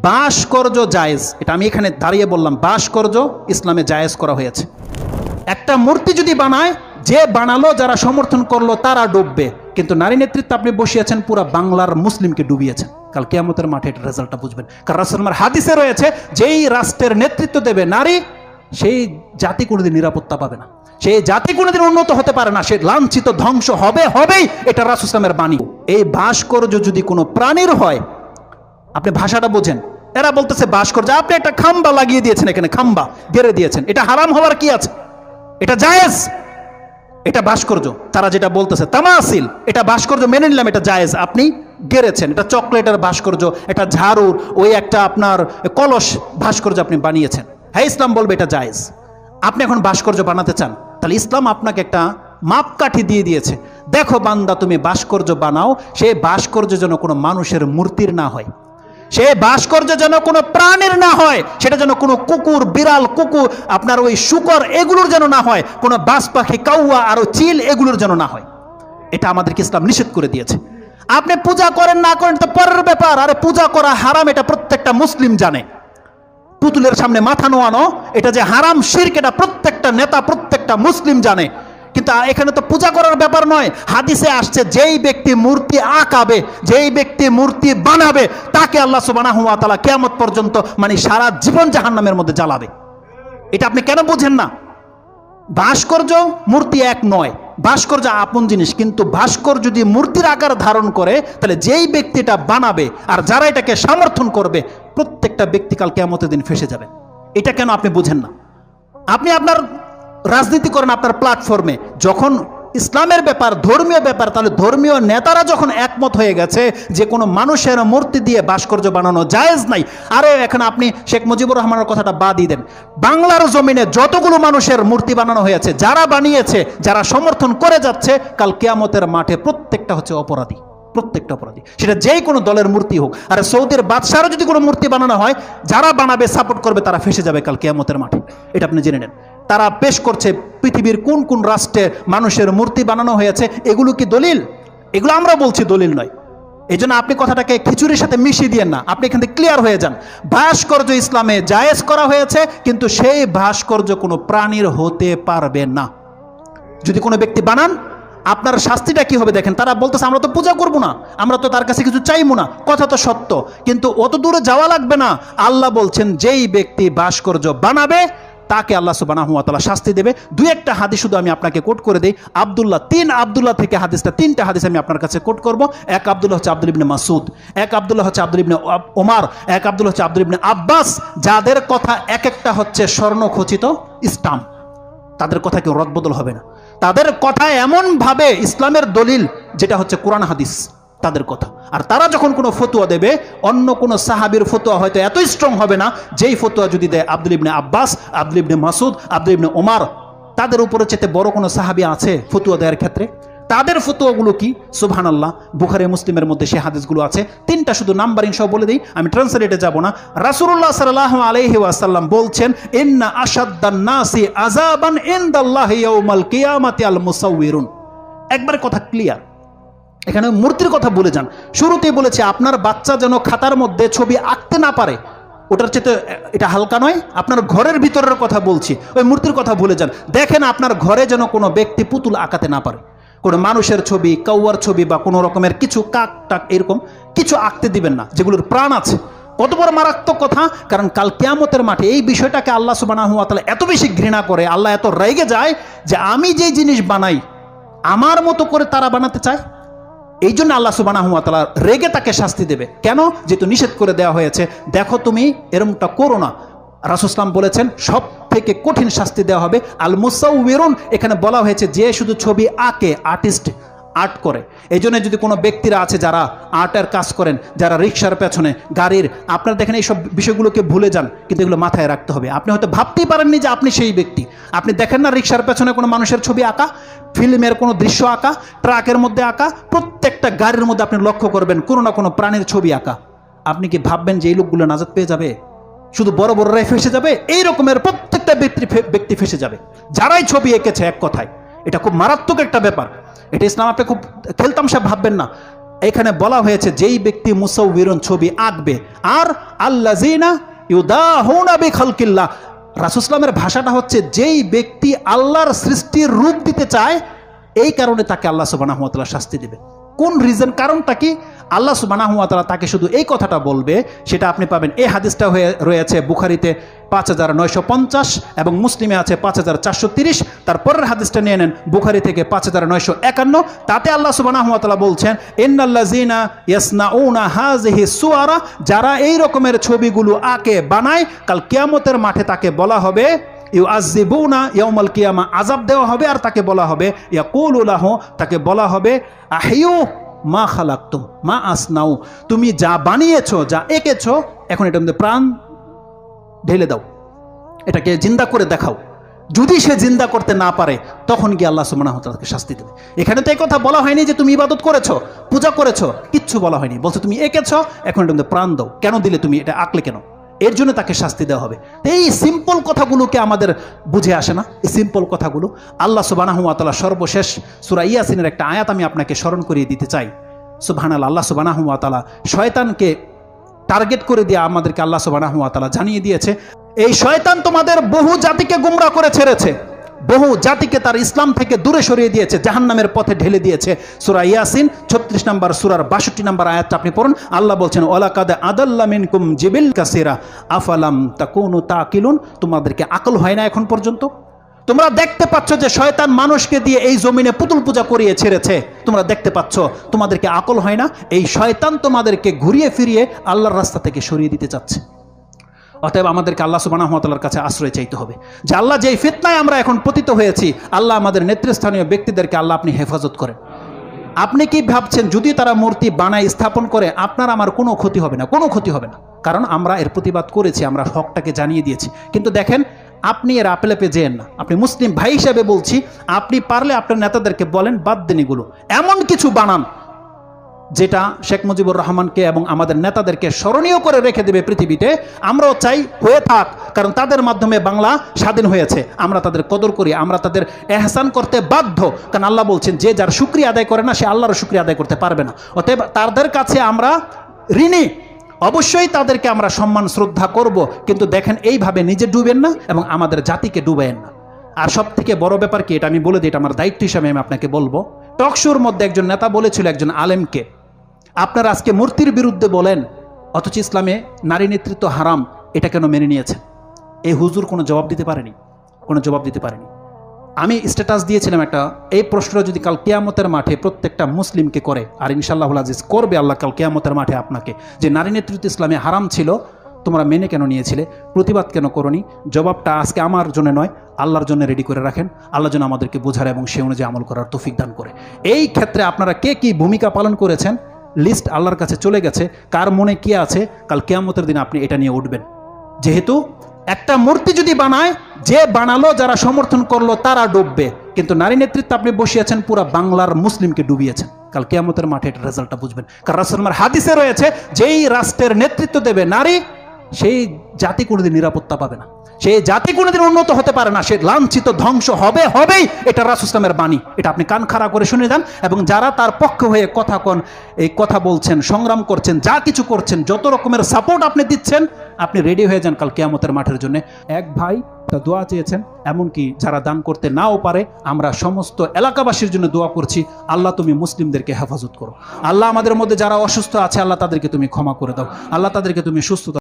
ভাস্কর্য জায়েজ, এটা আমি এখানে দাঁড়িয়ে বললাম ভাস্কর্য ইসলামে জায়েজ করা হয়েছে। একটা মূর্তি যদি বানায়, যে বানালো, যারা সমর্থন করল, তারা ডুববে। কিন্তু নারী নেতৃত্ব আপনি বসিয়েছেন, পুরা বাংলার মুসলিমকে ডুবিয়েছেন। কাল কেয়ামতের মাঠে এটা রেজাল্টটা বুঝবেন। কারণ রাসুলমার হাদিসে রয়েছে, যেই রাষ্ট্রের নেতৃত্ব দেবে নারী, সেই জাতি কোনোদিন নিরাপত্তা পাবে না। সেই জাতি কোনোদিন উন্নত হতে পারে না। সে লাঞ্ছিত ধ্বংস হবে, হবেই, এটা রাসুসলামের বাণী। এই ভাস্কর্য যদি কোনো প্রাণীর হয় আপনি ভাষাটা বোঝেন। এরা বলতেছে, ভাস্কর্য, আপনি একটা খাম্বা লাগিয়ে দিয়েছেন এখানে, খাম্বা গেড়ে দিয়েছেন। এটা হারাম হওয়ার কি আছে? এটা জায়েজ। এটা ভাস্কর্য। তারা যেটা বলতেছে, তামাসিল। এটা ভাস্কর্য মেনে নিলাম, এটা জায়েজ। আপনি গেড়েছেন। এটা চকলেটের ভাস্কর্য, এটা ঝাড়ুর, ওই একটা আপনার কলস ভাস্কর্য আপনি বানিয়েছেন। হ্যাঁ ইসলাম বলবে এটা জায়েজ। আপনি এখন ভাস্কর্য বানাতে চান, তাহলে ইসলাম আপনাকে একটা মাপকাঠি দিয়ে দিয়েছে। দেখো বান্দা, তুমি ভাস্কর্য বানাও সেই ভাস্কর্য যেন কোনো মানুষের মূর্তির না হয়। সে ভাস্কর্য যেন কোনো প্রাণীর না হয়, সেটা যেন কোনো কুকুর, বিড়াল, কুকুর, আপনার ওই শুকর এগুলোর যেন না হয়, কোনো বাস পাখি, কাউয়া, আর চিল এগুলোর যেন না হয়। এটা আমাদেরকে ইসলাম নিষেধ করে দিয়েছে। আপনি পূজা করেন, না করেন তো পরের ব্যাপার। আরে পূজা করা হারাম, এটা প্রত্যেকটা মুসলিম জানে। পুতুলের সামনে মাথা নোয়ানো, এটা যে হারাম, শির্ক, এটা প্রত্যেকটা নেতা, প্রত্যেকটা মুসলিম জানে। কিন্তু এখানে তো পূজা করার ব্যাপার নয়। হাদিসে আসছে, যেই ব্যক্তি মূর্তি আঁকাবে, যেই ব্যক্তি মূর্তি বানাবে, তাকে আল্লাহ সুবানা হুয়া তালা কেয়ামত পর্যন্ত মানে সারা জীবন জাহান্নামের মধ্যে জ্বালাবে। এটা আপনি কেন বুঝেন না? ভাস্কর্য মূর্তি এক নয়। ভাস্কর্য আপন জিনিস, কিন্তু ভাস্কর যদি মূর্তির আকার ধারণ করে, তাহলে যেই ব্যক্তিটা বানাবে আর যারা এটাকে সমর্থন করবে, প্রত্যেকটা ব্যক্তি কাল কেমতের দিন ফেসে যাবে। এটা কেন আপনি বুঝেন না? আপনি আপনার রাজনীতি করেন আপনার প্ল্যাটফর্মে যখন ইসলামের ব্যাপার, ধর্মীয় ব্যাপার, তাহলে ধর্মীয় নেতারা যখন একমত হয়ে গেছে যে কোনো মানুষের মূর্তি দিয়ে ভাস্কর্য বানানো জায়েজ নাই, আরে এখন আপনি শেখ মুজিবুর রহমানের কথাটা বাদই দেন। বাংলার জমিনে যতগুলো মানুষের মূর্তি বানানো হয়েছে, যারা বানিয়েছে, যারা সমর্থন করে যাচ্ছে, কাল কেয়ামতের মাঠে প্রত্যেকটা হচ্ছে অপরাধী। প্রত্যেকটা অপরাধী। সেটা যেই কোনো দলের মূর্তি হোক। আর সৌদির বাদশারও যদি কোনো মূর্তি বানানো হয়, যারা বানাবে সাপোর্ট করবে, তারা ফেসে যাবে কাল কেয়ামতের মাঠে। এটা আপনি জেনে নেন। তারা পেশ করছে পৃথিবীর কোন কোন রাষ্ট্রে মানুষের মূর্তি বানানো হয়েছে, এগুলো কি দলিল? এগুলো আমরা বলছি দলিল নয়। এই জন্য আপনি কথাটাকে খিচুড়ির সাথে মিশিয়ে দিয়েন না। আপনি এখান থেকে ক্লিয়ার হয়ে যান। ভাস্কর্য ইসলামে জায়েজ করা হয়েছে, কিন্তু সেই ভাস্কর্য কোনো প্রাণীর হতে পারবে না। যদি কোনো ব্যক্তি বানান আপনার শাস্তিটা কি হবে দেখেন, তারা বলতেছে, আমরা তো পূজা করব না, আমরা তো তার কাছে কিছু চাইব না, কথা তো সত্য, কিন্তু অত দূরে যাওয়া লাগবে না। আল্লাহ বলছেন, যেই ব্যক্তি ভাস্কর্য বানাবে, তাকে আল্লাহ সুবানা হুয়া তালা শাস্তি দেবে। দুই একটা হাদিস শুধু আমি আপনাকে কোট করে দিই, আবদুল্লাহ, তিন আবদুল্লাহ থেকে হাদিসটা, তিনটা হাদিস আমি আপনার কাছে কোট করব। এক আবদুল্লাহ হচ্ছে আব্দুল ইবনে মাসুদ এক আবদুল্লাহ হচ্ছে আব্দুল ইবনে ওমার, এক আবদুল্লাহ হচ্ছে আব্দুল ইবনে আব্বাস, যাদের কথা এক একটা হচ্ছে স্বর্ণখচিত স্টাম্প। তাদের কথা কেউ রদবদল হবে না। তাদের কথা এমনভাবে ইসলামের দলিল, যেটা হচ্ছে কোরআন হাদিস, তাদের কথা। আর তারা যখন কোনো ফতুয়া দেবে, অন্য কোনো সাহাবির ফতুয়া হয়তো এত স্ট্রং হবে না, যেই ফতুয়া যদি দেয় আব্দুল ইবনে আব্বাস, আব্দুল ইবনে মাসুদ আব্দুল ইবনে ওমার, তাদের উপরে চেতে বড় কোনো সাহাবি আছে ফতুয়া দেওয়ার ক্ষেত্রে? তাদের ফতুয়াগুলো কি? সুবহান আল্লাহ বুখারে, মুসলিমের মধ্যে সে হাদিসগুলো আছে। তিনটা শুধু নাম্বারিং সব বলে দিই, আমি ট্রান্সলেটে যাব না। রাসূলুল্লাহ সাল্লাল্লাহু আলাইহি ওয়াসাল্লাম বলছেন, ইন্না আশাদ্দান নাসি আযাবান ইনদাল্লাহি ইয়াউমাল কিয়ামাতি আল মুসাউউরুন একবার কথা ক্লিয়ার এখানে মূর্তির কথা বলে যান। শুরুতেই বলেছে, আপনার বাচ্চা যেন খাতার মধ্যে ছবি আঁকতে না পারে। ওটার চেয়ে এটা হালকা নয়, আপনার ঘরের ভিতরের কথা বলছি। ওই মূর্তির কথা ভুলে যান। দেখেন আপনার ঘরে যেন কোনো ব্যক্তি পুতুল আঁকাতে না পারে। কোনো মানুষের ছবি কাউয়ার ছবি বা কোনো রকমের কিছু কাক টাক এরকম কিছু আঁকতে দিবেন না, যেগুলোর প্রাণ আছে। কত বড় মারাত্মক কথা, কারণ কাল কেয়ামতের মাঠে এই বিষয়টাকে আল্লাহ সুবানাহু তাআলা এত বেশি ঘৃণা করে, আল্লাহ এত রেগে যায় যে আমি যে জিনিস বানাই, আমার মতো করে তারা বানাতে চায়? এই জন্য আল্লাহ সুবানাহু তাআলা রেগে তাকে শাস্তি দেবে। কেন? যেহেতু নিষেধ করে দেওয়া হয়েছে, দেখো তুমি এরমটা করো না। রাসুসলাম বলেছেন, সব থেকে কঠিন শাস্তি দেওয়া হবে। আল মুসাউরুন এখানে বলা হয়েছে যে শুধু ছবি আঁকে, আর্টিস্ট আর্ট করে। এই জন্য যদি কোনো ব্যক্তিরা আছে যারা আর্টের কাজ করেন, যারা রিক্সার পেছনে, গাড়ির, আপনারা দেখেন এইসব বিষয়গুলোকে ভুলে যান, কিন্তু এগুলো মাথায় রাখতে হবে। আপনি হয়তো ভাবতেই পারেননি যে আপনি সেই ব্যক্তি। আপনি দেখেন না রিক্সার পেছনে কোনো মানুষের ছবি আঁকা, ফিল্মের কোনো দৃশ্য আঁকা, ট্রাকের মধ্যে আঁকা, প্রত্যেকটা গাড়ির মধ্যে আপনি লক্ষ্য করবেন কোনো না কোনো প্রাণীর ছবি আঁকা। আপনি কি ভাববেন যে এই লোকগুলো নাজাদ পেয়ে যাবে? শুধু বড় বড়রাই ফেসে যাবে, এই রকমের প্রত্যেকটা ব্যক্তি ব্যক্তি ফেসে যাবে। যারাই ছবি এঁকেছে এক কথায়, এটা খুব মারাত্মক একটা ব্যাপার। এটা ইসলাম আপনি খুব খেলতামশা ভাববেন না। এখানে বলা হয়েছে, যেই ব্যক্তি মুসৌবিরন ছবি আঁকবে, আর আল্লা আল্লাজিনা ইউদাহুনা বিখালকিল্লাহ রাসুসলামের ভাষাটা হচ্ছে, যেই ব্যক্তি আল্লাহর সৃষ্টির রূপ দিতে চায়, এই কারণে তাকে আল্লাহ সুবানাহমতাল্লাহ শাস্তি দেবে। কোন রিজন কারণটা কি? আল্লাহ সুবানাহমতাল্লাহ তাকে শুধু এই কথাটা বলবে, সেটা আপনি পাবেন। এই হাদিসটা হয়ে রয়েছে বুখারিতে পাঁচ হাজার নয়শো পঞ্চাশ এবং মুসলিমে আছে পাঁচ হাজার চারশো তিরিশ। তারপরের হাদিসটা নিয়ে নেন, বুখারি থেকে পাঁচ হাজার নয়শো একান্ন। তাতে আল্লাহ সুবানাহমতাল্লাহ বলছেন ইন্নাল্লাজিনা ইয়াসনাউনা হাজহি সুয়ারা যারা এই রকমের ছবিগুলো আঁকে, বানায়, কাল কিয়ামতের মাঠে তাকে বলা হবে ইউ আজিবুনা ইয়মাল কিয়ামা আজাব দেওয়া হবে আর তাকে বলা হবে ইয়া কুলুলাহ তাকে বলা হবে আহিউ মা খালাক্তুম, মা আসনাউ, তুমি যা বানিয়েছো, যা এঁকেছো, এখন এটার মধ্যে প্রাণ ঢেলে দাও। এটাকে জিন্দা করে দেখাও। যদি সে জিন্দা করতে না পারে, তখন গিয়ে আল্লাহ সুমনা তাকে শাস্তি দেবে। এখানে তো এই কথা বলা হয়নি যে তুমি ইবাদত করেছ, পূজা করেছ, কিচ্ছু বলা হয়নি। বলছো তুমি এঁকেছো, এখন মধ্যে প্রাণ দাও। কেন দিলে তুমি? এটা আঁকলে কেন? এর জন্য তাকে শাস্তি দেওয়া হবে। এই সিম্পল কথাগুলোকে আমাদের বুঝে আসে না। এই সিম্পল কথাগুলো আল্লাহ সুবানাহুয়াতালা সর্বশেষ সুরা ইয়াসিনের একটা আয়াত আমি আপনাকে স্মরণ করিয়ে দিতে চাই। সুবাহানাল আল্লাহ সুবানাহুয়াতালা শয়তানকে টার্গেট করে দিয়ে আমাদেরকে আল্লাহ সুবানাহুয়াতালা জানিয়ে দিয়েছে, এই শয়তান তোমাদের বহু জাতিকে গুমরা করে ছেড়েছে। বহু জাতিকে তার ইসলাম থেকে দূরে সরিয়ে দিয়েছে, জাহান্নামের পথে ঢেলে দিয়েছে। সুরা ইয়াসিন, ছত্রিশ নম্বর, সুরার বাষট্টি নম্বর আয়াতটা আপনি পড়ুন। আল্লাহ বলছেন ওলাকাদে আদাল্লা মিনকুম জিবিল কাসিরা, আফালাম তাকুনু তাকিলুন, তোমাদেরকে আকল হয় না এখন পর্যন্ত? তোমরা দেখতে পাচ্ছ যে শয়তান মানুষকে দিয়ে এই জমিনে পুতুল পূজা করিয়ে ছেড়েছে। তোমরা দেখতে পাচ্ছ, তোমাদেরকে আকল হয় না, এই শয়তান তোমাদেরকে ঘুরিয়ে ফিরিয়ে আল্লাহর রাস্তা থেকে সরিয়ে দিতে চাচ্ছে। অতএব আমাদেরকে আল্লাহ সুবানাহতালার কাছে আশ্রয় চাইতে হবে। যে আল্লাহ যেই ফিতনায় আমরা এখন পতিত হয়েছি, আল্লাহ আমাদের নেতৃস্থানীয় ব্যক্তিদেরকে আল্লাহ আপনি হেফাজত করেন। আপনি কি ভাবছেন, যদি তারা মূর্তি বানায় স্থাপন করে, আপনার আমার কোনো ক্ষতি হবে না, কোনো ক্ষতি হবে না। কারণ আমরা এর প্রতিবাদ করেছি, আমরা হকটাকে জানিয়ে দিয়েছি। কিন্তু দেখেন, আপনি এর আপেলে পে যেন না। আপনি মুসলিম ভাই হিসাবে বলছি, আপনি পারলে আপনার নেতাদেরকে বলেন, বাদ দেন এগুলো। এমন কিছু বানান যেটা শেখ মুজিবুর রহমানকে এবং আমাদের নেতাদেরকে স্মরণীয় করে রেখে দেবে পৃথিবীতে, আমরাও চাই হয়ে থাক, কারণ তাদের মাধ্যমে বাংলা স্বাধীন হয়েছে। আমরা তাদের কদর করি, আমরা তাদের এহসান করতে বাধ্য। কারণ আল্লাহ বলছেন, যে যার শুক্রিয়া আদায় করে না, সে আল্লাহর শুক্রিয়া আদায় করতে পারবে না। অতএব তাদের কাছে আমরা ঋণী। অবশ্যই তাদেরকে আমরা সম্মান, শ্রদ্ধা করব, কিন্তু দেখেন এইভাবে নিজে ডুবেন না এবং আমাদের জাতিকে ডুবেন না। আর সব থেকে বড় ব্যাপার কি, এটা আমি বলে দিই, এটা আমার দায়িত্ব হিসাবে আমি আপনাকে বলব। টকশোর মধ্যে একজন নেতা বলেছিল, একজন আলেমকে আপনারা আজকে মূর্তির বিরুদ্ধে বলেন, অথচ ইসলামে নারী নেতৃত্ব হারাম, এটা কেন মেনে নিয়েছেন? এই হুজুর কোনো জবাব দিতে পারেনি, কোনো জবাব দিতে পারেনি। আমি স্ট্যাটাস দিয়েছিলাম একটা, এই প্রশ্নটা যদি কাল কেয়ামতের মাঠে প্রত্যেকটা মুসলিমকে করে, আর ইনশাল্লাহ আজিজ করবে আল্লাহ কাল কেয়ামতের মাঠে আপনাকে, যে নারী নেতৃত্ব ইসলামে হারাম ছিল, তোমরা মেনে কেন নিয়েছিলে, প্রতিবাদ কেন করনি, জবাবটা আজকে আমার জন্য নয়, আল্লাহর জন্য রেডি করে রাখেন, আল্লাহ যেন আমাদেরকে বোঝার এবং সে অনুযায়ী আমল করার তৌফিক দান করে। এই ক্ষেত্রে আপনারা কে কি ভূমিকা পালন করেছেন? লিস্ট আল্লাহর কাছে চলে গেছে, কার মনে কি আছে, কাল কেয়ামতের দিন আপনি এটা নিয়ে উঠবেন। যেহেতু একটা মূর্তি যদি বানায়, যে বানালো, যারা সমর্থন করল, তারা ডুববে। কিন্তু নারী নেতৃত্ব আপনি বসিয়েছেন, পুরা বাংলার মুসলিমকে ডুবিয়েছেন। কাল কেয়ামতের মাঠে এটা রেজাল্টটা বুঝবেন। কারণ রাসলমার হাদিসে রয়েছে, যেই রাষ্ট্রের নেতৃত্ব দেবে নারী সেই জাতি কোনোদিন নিরাপত্তা পাবে না। সেই জাতি কোনোদিন উন্নত হতে পারে না। সে লাঞ্ছিত ধ্বংস হবে, হবেই। এটা রাসুসলামের বাণী। এটা আপনি কান খাড়া করে শুনে যান এবং যারা তার পক্ষ হয়ে কথা কন, এই কথা বলছেন, সংগ্রাম করছেন, যা কিছু করছেন, যত রকমের সাপোর্ট আপনি দিচ্ছেন, আপনি রেডি হয়ে যান কাল কেয়ামতের মাঠের জন্য। এক ভাই তা দোয়া চেয়েছেন, এমনকি যারা দান করতে নাও পারে, আমরা সমস্ত এলাকাবাসীর জন্য দোয়া করছি, আল্লাহ তুমি মুসলিমদেরকে হেফাজত করো। আল্লাহ আমাদের মধ্যে যারা অসুস্থ আছে, আল্লাহ তাদেরকে তুমি ক্ষমা করে দাও। আল্লাহ তাদেরকে তুমি সুস্থতা